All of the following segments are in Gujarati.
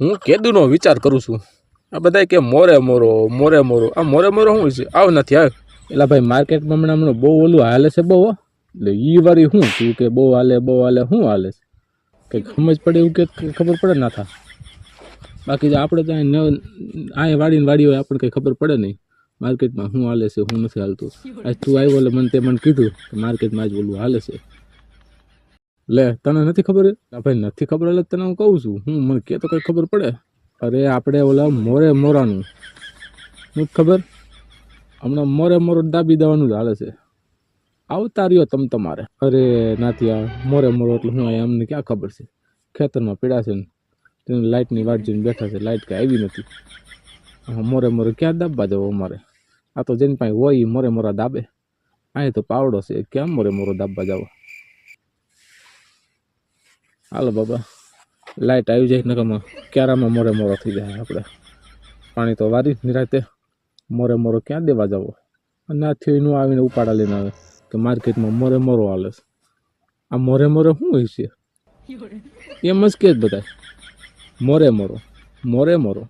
હું કેદુનો વિચાર કરું છું. આ બધા કે મોરે મોરો મોરે મોરો. આ મોરે મોરો શું છે? આવ નથી આવ એટલે ભાઈ માર્કેટમાં હમણાં હમણાં બહુ ઓલું હાલે છે બહુ, હો. એટલે એ વારી શું થયું કે બહુ હાલે બહુ હાલે, શું હાલે છે? કંઈક સમજ પડે એવું કે ખબર પડે ના થા બાકી આપણે તો અહીં અહીંયા વાડીને વાડી હોય આપણને કંઈ ખબર પડે નહીં. માર્કેટમાં શું હાલે છે, શું નથી હાલતું. આજ તું આવ્યો એટલે મને તે મને કીધું કે માર્કેટમાં આજ ઓલું હાલે છે. લે, તને નથી ખબર? ભાઈ, નથી ખબર એટલે તને હું કહું છું. હું, મને કે તો કંઈ ખબર પડે. અરે, આપણે ઓલા મોરે મોરાનું. શું ખબર? હમણાં મોરે મોરો દાબી દેવાનું જ હાલે છે. આવતા રહ્યો તમ તમારે. અરે, નાથી મોરે મોરો એટલે હું અહીંયા અમને ક્યાં ખબર છે? ખેતરમાં પીડા છે ને, તેને લાઇટની વાટ જોઈને બેઠા છે. લાઇટ કાંઈ આવી નથી. મોરે મોરે ક્યાં દાબવા જવો અમારે? આ તો જેની પાસે હોય એ મોરે મોરા દાબે. અહીં તો પાવડો છે. ક્યાં મોરે મોરો દાબવા જાવ? હાલો બાબા. લાઇટ આવી જાય નકરમાં ક્યારામાં મોરે મોરો થઈ જાય આપણે. પાણી તો વારી નિરાતે. મોરે મોરો ક્યાં દેવા જાવો? અને આ થયું આવીને ઉપાડા લઈને આવે કે માર્કેટમાં મોરે મોરો હાલે છે. આ મોરે મોરે શું હોય છે? એમ જ કે જ બધા મોરે મોરો મોરે મોરો.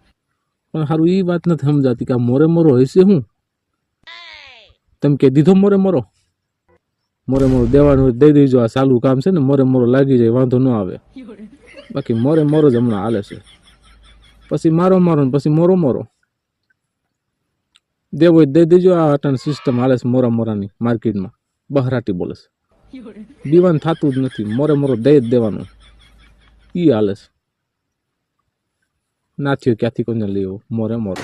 પણ સારું એ વાત નથી સમજાતી કે આ મોરે મોરો હોય છે શું? તમે કે દીધો મોરે મોરો? મોરે મોરો દેવાનું દઈ દેજો આ ચાલુ કામ છે ને મોરે મોરો લાગી જાય વાંધો ન આવે. બાકી મોરે મોરો જ હમણાં હાલે છે. પછી મારો મારો પછી મોરો મોરો. દેવો દઈ દેજો આ અટન સિસ્ટમ હાલે છે મોરા મોરાની માર્કેટમાં. બહરાટી બોલે છે. દીવાન થતું જ નથી મોરે મોરો દઈ જ દેવાનું. ઈ હાલે છે. ના થયો ક્યાંથી કોઈને લેવો મોરે મોરો.